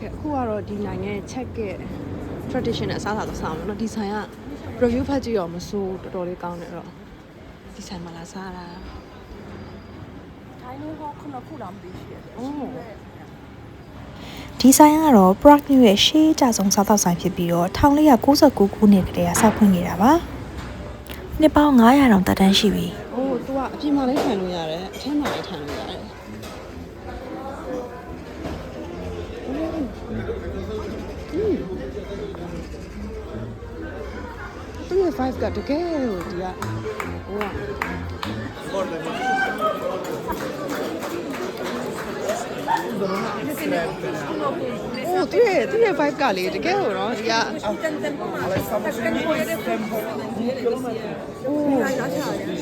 ကဲအခုကတော့ဒီနိုင်ငံရဲ့ check ရဲ့ traditional အစားအစာတော့စားမယ်နော်ဒီဆိုင်က review ဖတ်ကြည့်ရောမစိုးတော်တော်လေးကောင်းတယ်တော့ဒီဆိုင်မှာလာစားတာထိုင်းလေးဟောခုနခုလောက်မသိရှိရတယ်အိုးဒီဆိုင်ကတော့ Prague မြို့ရဲ့ရှေးအကြဆုံးစားသောက်ဆိုင်ဖြစ်ပြီးတော့1499ခုနှစ်ကတည်းကစဖွင့်နေတာပါနှစ်ပေါင်း900တောင်တက်တန်းရှိပြီအိုး तू ကအပြင်မှာလည်းထိုင်လို့ရတယ်အထက်မှာလည်းထိုင်လို့ရတယ် သူရဲ့5ကတကယ်ကိုဒီကဟိုကအိုးသူရဲ့သူရဲ့5ကလေတကယ်ကိုနော်ဒီကတန်တန်ပေါ်မှာတန်ပေါ်ရတဲ့ပုံပေါ်မှာဒီလိုလိုမှအိုးရရချာရတယ်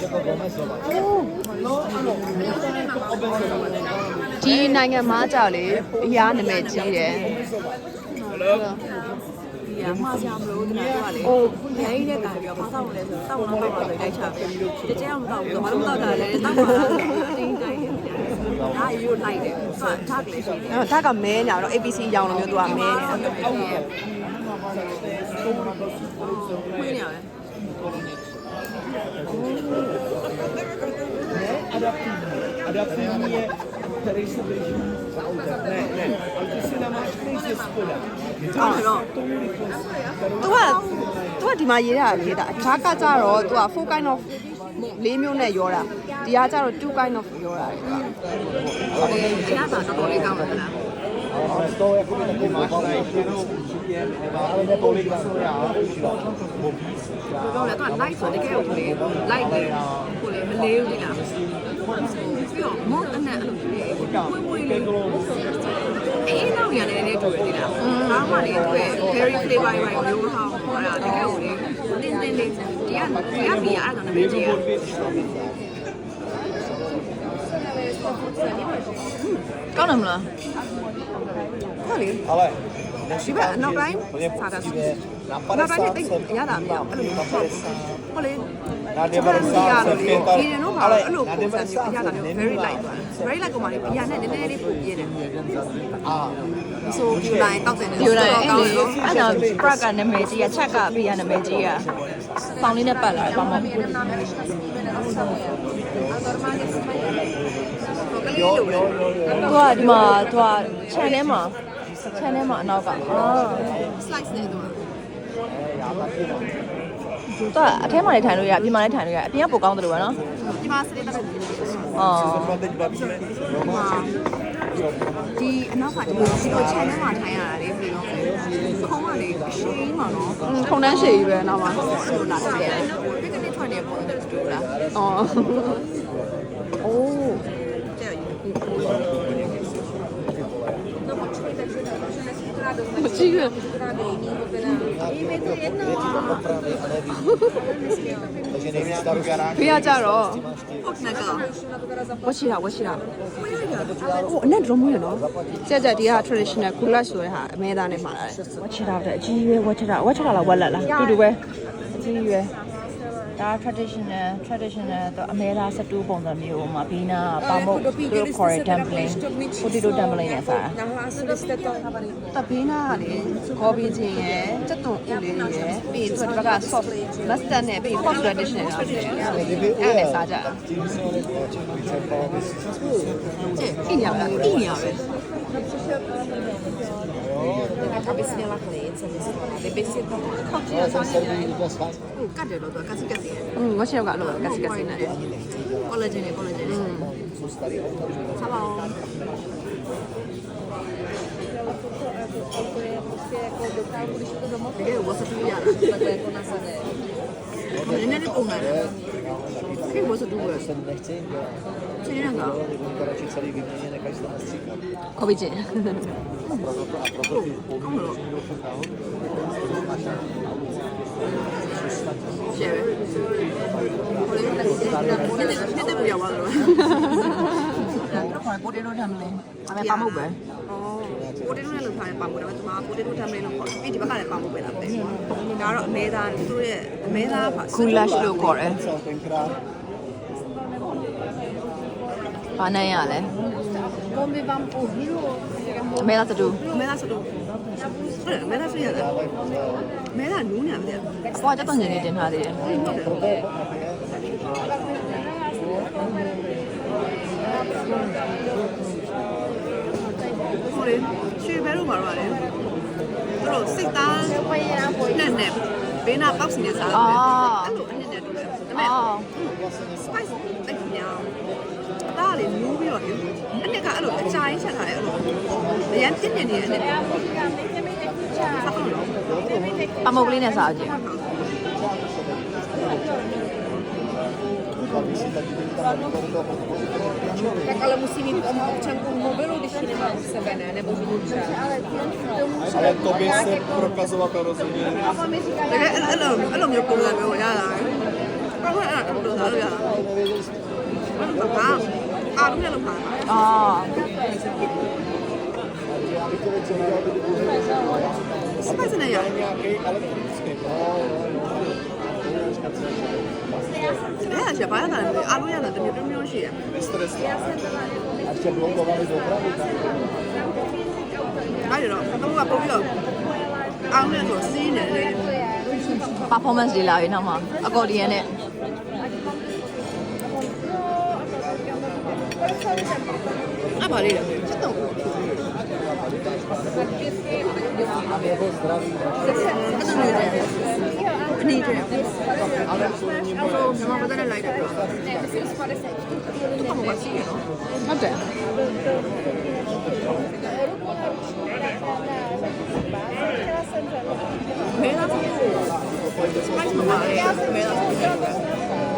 ဒီနိုင်ငံမှာကြောက်လေအရာနာမည်ကြီးတယ်ဒီ ကမှားကြမလို့ဒီကတော့လေအိုးရိုင်းတဲ့ကံပြောဘာသာဝင်လဲဆိုတောက်တော့တော့လိုက်ချတကြအောင်တော့ဘာလို့တော့တာလဲတောက်ပါအတင်းတိုင်းဒါရိုးလိုက်တယ်ဆိုတော့ဒါကလေးရှိတယ်အဲ့တော့ဒါကမဲညာတော့ ABC ရောင်းလို့မျိုးသူကမဲနေတာခွေးနေရတယ် Adaptivní je, který se drží za autem. Ne, ne, ale ty si namáš nejsi spoda. အဲ့တော့သူကသူကဒီမှာရေးတာရေးတာဒါကကြတော့သူက4 kind of လေးမျိုးနဲ့ရောတာဒီကကြတော့2 kind of ရောတာလေသူကဒီကစားတော့လေးကောင်းတယ်လား To jako by taky máš najištěnou příjem, ale netolik, co já už တော့လေတော့ light ဆိုတကယ်ကိုလေ light လေကိုလေမလေးဘူးလားပြီးတော့မောတနဲ့အဲ့လို လေဝင်းဝင်းလေးအေးနောက်ရတယ်လေတူတယ်လားဘာမှလေသူ့ရဲ့ berry flavor ရိုင်းမျိုးဟာဟောတာတကယ်ကိုလေတင်းတင်းလေးဒီကဒီကဘီရအဲ့ဒါနဲ့မကြည့်ရကောင်းတယ်မလားဟုတ်လေ Ale ဒီဘက်နောက်တိုင်းစားတာ na နောက်တိုင်း50တိတ် jsem အရသာမပြောအဲ့လိုမျိုးဟုတ်ဟုတ်လေ na 90 jsem ဒီ pět ရင်တော့ဘာအဲ့လိုပုံစံမျိုးအရသာမျိုး very light ပါ very light ကိုမှလေအရာနဲ့နည်းနည်းလေးပုံပြည့်တယ် A ဆိုပြလိုက်တောက်တယ်ပြောလိုက်ကောအဲ့င်းလေလို့အဲ့တော့ Prague ကနာမည်ကြီးကချက်ကဘေးကနာမည်ကြီးကပေါင်လေးနဲ့ပတ်လာတယ်ပေါင်မကလေးလိုပဲ jo, jo, jo, jo. သူကဒီမှာသူက channel မှာ channel မှာအနောက်ကအာ slice နဲ့တော့သူကအထဲမှာလည်းထိုင်လို့ရအပြင်မှာလည်းထိုင်လို့ရအပြင်ကပိုကောင်းတယ်လို့ပဲနော်ဒီမှာစလေးတက်တ ယ်အော် Zrovna teď bavíme. ဒီအနောက်ကဒီလိုဒီလို channel မှာထိုင်ရတာလေပြီးတော့ခုံးကလေအရှိန်မှာနော်ခုံတန်းရှည်ကြီးပဲနောက်မှာဆိုလာတယ်ပစ်ကနေထွက်နေပုံစံတူလားအော်အိုး ကြည့်ရ Takže nejvíc starou garáž. ဖေးကကြတော့ဟုတ်နက်ကဝတ်ရှိတာဝတ်ရှိတာဟိုအနက်ဒရုံးမွေးရနော်ကြက်ကြက်ဒီက traditional goulash ဆိုတဲ့ဟာအမဲသားနဲ့မှာလာတယ်ဝက်ချတာတဲ့အကြီးရွယ်ဝက်ချတာဝက်ချတာလားဝက်လက်လားတူတူပဲအကြီးရွယ် ဒါ traditional traditional တော့အမဲသားစတူးပုံစံမျိုးမှာဘီနာပေါမုတ်သူတို့ခေါ်တဲ့ dumpling potato dumpling နဲ့စားတာတပင်းနာကလေကော်ပီချင်းရယ်စက်သွန်ဦးလေးတွေရယ်ပြီးရင်သူကဘက်က sauce mustard နဲ့ပြီးရင် pork traditional နဲ့အဲ့ဒါနဲ့စားကြတာအိညာပဲအိညာပဲ na cabecinha lá cleanse, BBC tuh kok dia soalnya Hmm, kan dia tuh kasih kasih. Hmm, gua sih enggak loh kasih kasih nah. Kolagen ya kolagen. Hmm. Sama. 되게 워서두야 그럼 옛날에 본 거야 그게 워서두고였어 နည်းလေးပုံလာတယ်ခေဝတ်စတူပဲ Jsem nechci jim dělat. ချင်းရတာ To radši celý vyměně, nechají se tam stříkat. ကော်ပီချင်း Proto, a proto ty povinnosti jdou furt nahoru. ရှယ်ပဲဟိုလေးတက်တက်တက်တက်ပြရပါတော့တော့ခေါ် potato dumpling အမေပေါမုတ်ပဲပိုတေတိုနဲ့လုပ်ထားတဲ့ပါမို့ဒါပေမဲ့ဒီမှာပိုတေတိုတမ်လေးလို့ခေါ်တယ်ပြီးဒီဘက်ကလည်းပါမို့ပဲလားပဲဒါတော့အမဲသားသူတို့ရဲ့အမဲသားပါ goulash လို့ခေါ်တယ် Co tenkrát ဘာနဲ့ရလဲဘုံဘီဘမ်ပူဟီရိုအမဲလားစတူအမဲလားစတော့ဟုတ်တယ်အမဲလားဆွေးရတယ်အမဲလားနူးနေတယ်အပွားတက်တော့ညနေတင်ထားသေးတယ်ဟုတ်တယ်ဟိုလေရွှေဘဲတို့မှာတော့လေသူတို့စိတ်သားနဲ့နဲ့ဘေးနာပေါက်စီနဲ့စားတယ်အဲ့လိုအနှစ်နဲ့တူတယ်ဒါပေမဲ့ တော့လေအနှစ်ကအဲ့လိုအကြိုင်းချက်ထားတယ်အဲ့လိုအရန်ပြင်းပြင်းနေတယ်အဲ့ဒါစားဖို့လို့ ပမုတ်ကလေးနဲ့စားကြည့် Kalamusini c'è un numero di cinema se bene, ne posso dire. Ale to by se prokazovat to rozumění. တကယ်အဲ့လိုအဲ့လိုမျိုးပုံစံမျိုးရတာ ဘာလို့အဲ့ဒါတော့စားလို့ရတာအဲ့ဒါကအားလုံးနဲ့လောက်ပါအော် spice နဲ့ရတယ် Nějaký elektronický. အဲ့ဒါချက်ဘာလဲအားလုံးရတာတမျိုးတမျိုးရှိတယ် Nestres. A ještě blondovali dopravy. အဲ့ဒါတော့တော့ကပုံပြီးတော့အားလုံးနဲ့ဆိုစီးနေတယ် performance တွေလာပြီနောက်မှာအကော်ဒီယန် Ah, vale, já estão. Also nur der. Nee, der. Also, wenn man bei deiner Leitung. Du kommst was hier. Warte. Mehr als hier. Manchmal mehr als hier.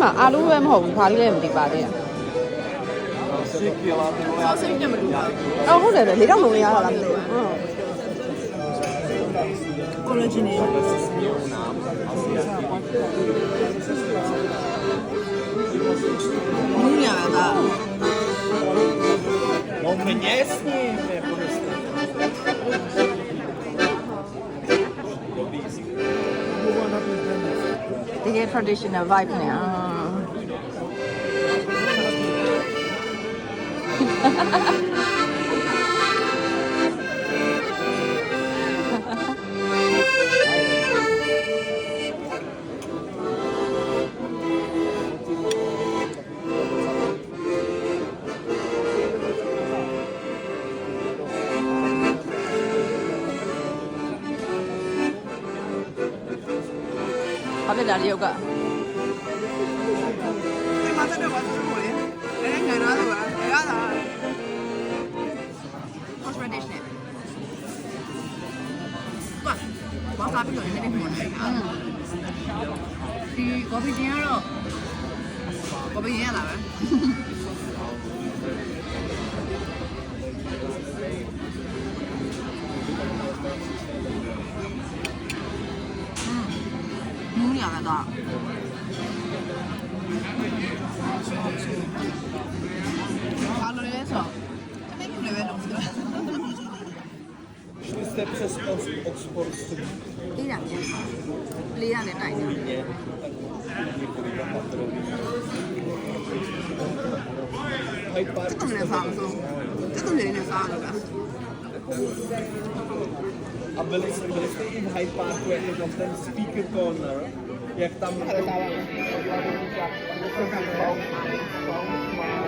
มအထက်မှာအာလူပဲမဟုတ်ဘူးဘာလို့လဲမသိပါသေးတယ် Sikila, ty vole, já jsem měl. အော်ဟုတ်တယ်လေလေးတော့လုံးလေးရတာလားမသိဘူးဟုတ် original မင်းရတာ No mě s ním, jako byste. တကယ် traditional vibe နဲ့ 我本来也饿。Qua cà biết rồi nên nên muốn này. Thì có bị gì rồi? Có bị gì là vậy? နူးနေရတာဘာလို့လဲဆိုတော့အမေကလည်းပဲလုပ်တယ် Oxford przez Oxford Street. Iranie. Liany tajne. Nie. Tylko mnie fanto. Tylko mnie nie fanto. A byliście, byliście i w Hyde Parku, jak to tam ten speaker corner, jak tam...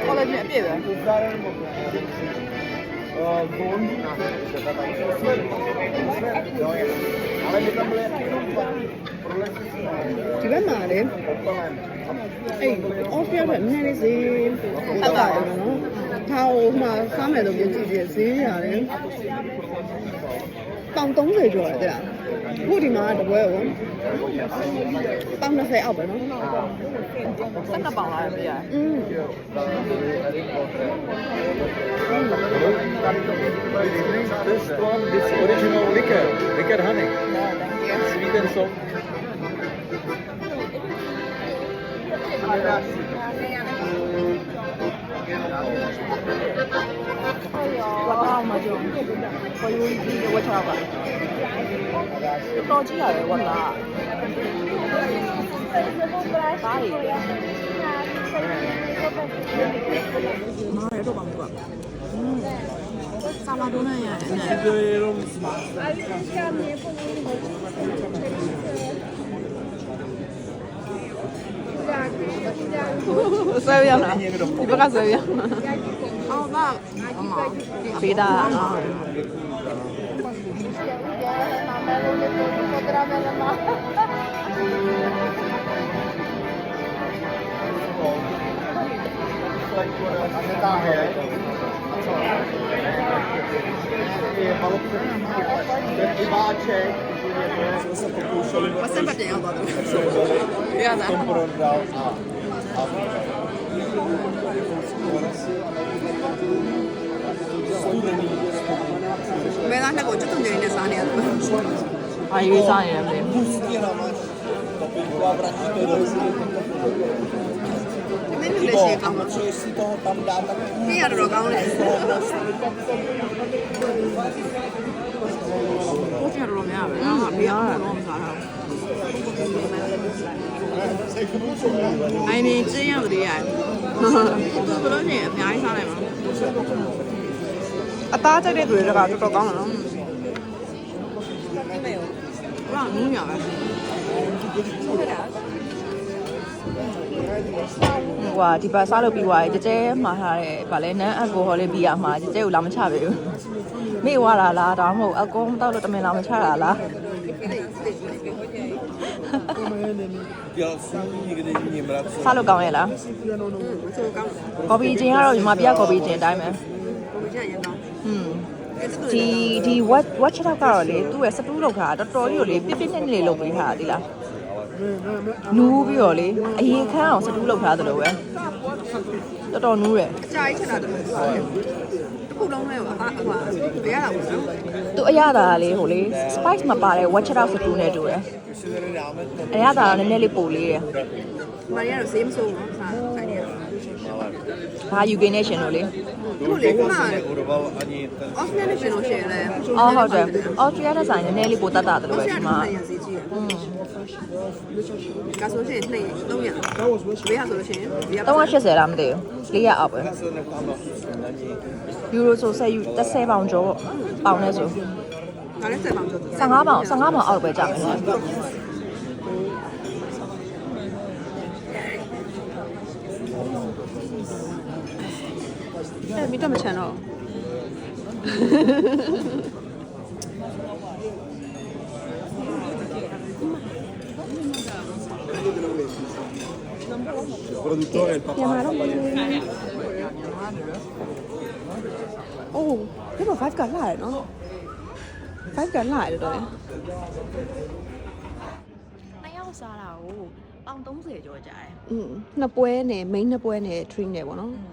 Ale nie, biedem. ဒီဘက်မှာလေအေးအော်ဖီယာပဲနည်းနည်းဈေးတက်တာတယ်နော်။ဒါဟိုမှာစားမယ်လို့ပြကြည့်ကြဈေးရတယ်။ပေါင်30ကျော်တယ်တဲ့လား ခုဒီမှာတပွဲကိုပေါင်20အောက်ပဲနော် စက်နှစ်ပေါင်လာရပြရ อืม This one, this 我打嘛就，我有，我抢吧，着急啊！我打，哪里？哪里都难打，嗯，啥玩都难呀！哎，哎，Seviyorum. Bir baka seviyorum. Bir daha. Balık bir Ma sembra che io vado. Io Ben hala kocadım düğüne sahneye atmam. Ay bir saniye yapayım. Benim de şey kalmadı. Bir yarı rogan öyle. ပတ်ပြန်ရောက်သွားတယ်ရတာမဲသားနှစ်ကိုကျွတ်တုံကြိနဲ့စားနေရတယ်အာရွေးစားနေတယ်မင်းဒီမင်းလည်းရှေ့ကောင်းမှာพี่ရတော့ကောင်းတယ်ကိုကျတော့များပဲငါကဘီယာတော့မစားတော့အိုင်မင်းကျင်းရတယ်ရတယ်သူဘလို့နေအများကြီးစားနိုင်မှာအသားကြိုက်တဲ့သူတွေကတော်တော်ကောင်းတယ်နော်ဘာနူးညာပဲဟို ဟာဒီပါစားလို့ပြီးသွားရင်ကြဲကြဲမှာထားတယ်ဗာလဲနန်းအယ်ကိုဟော်လေးပြီးရမှာကြဲကြဲကိုလာမချပေးဘူးမေ့သွားတာလားဒါမှမဟုတ်အယ်ကိုမတောက်လို့တမင်လာမချတာလားစားလို့ကောင်းရဲ့လားဆိုကောင်းတယ်ကော်ပီချင်းကတော့ညီမပြကော်ပီချင်းအတိုင်းပဲဘုရားရန်ကောင်းอืมဒီဒီ watch watch တော့ကတော့လေသူ့ရဲ့စတူးလောက်ထားတာတော်တော်ကြီးကိုလေပြစ်ပြစ်နဲ့နဲ့လုပ်ပေးထားတာဒီလား နူးပြီးတော့လေအရင်ခန်းအောင်စတူးလောက်ထားသလိုပဲတော်တော်နူးတယ်အကြာကြီးချက်တာတခုတစ်ခုလုံးလဲဟိုအဟိုဘယ်ရတာပေါ့နော်သူအရသာကလေဟိုလေ spice မပါတဲ့ watch တော့စတူးနဲ့တူတယ်အရသာကနည်းနည်းလေးပိုလေးတယ်မာရီကတော့ဈေးမစိုးဘူးစားဆိုင်နေရဘာ UK နဲ့ရှင်လို့လေ ခုလေခုနအော့စနဲနဲ့ရှင်လို့ရှင်လဲအော်ဟုတ်တယ်အော်ထရီယာနဲ့ဆိုင်နည်းနည်းလေးပိုတတ်တာတယ်လို့ပဲဒီမှာရန်ဈေးကြီးကဆိုရှင်နှစ်300ဘယ်ဟာဆိုလို့ရှင်ဘယ်ဟာ380လားမသိဘူး400အောက်ပဲယူရိုဆိုဆက်ယူ30ပေါင်ကျော်ပေါ့ပေါင်နဲ့ဆိုငါလည်းဆက်ပါကြော15ပေါင်15ပေါင်အောက်ပဲကြာမယ် 미담 채널. produttore il papà Oh, det var faktisk godt lejt, nå. Faktisk godt lejt, det Mày không sao đâu, ông tống gì rồi chạy. Ừ, nó quê nè, mấy nó quê nè, truyền nè bọn nó.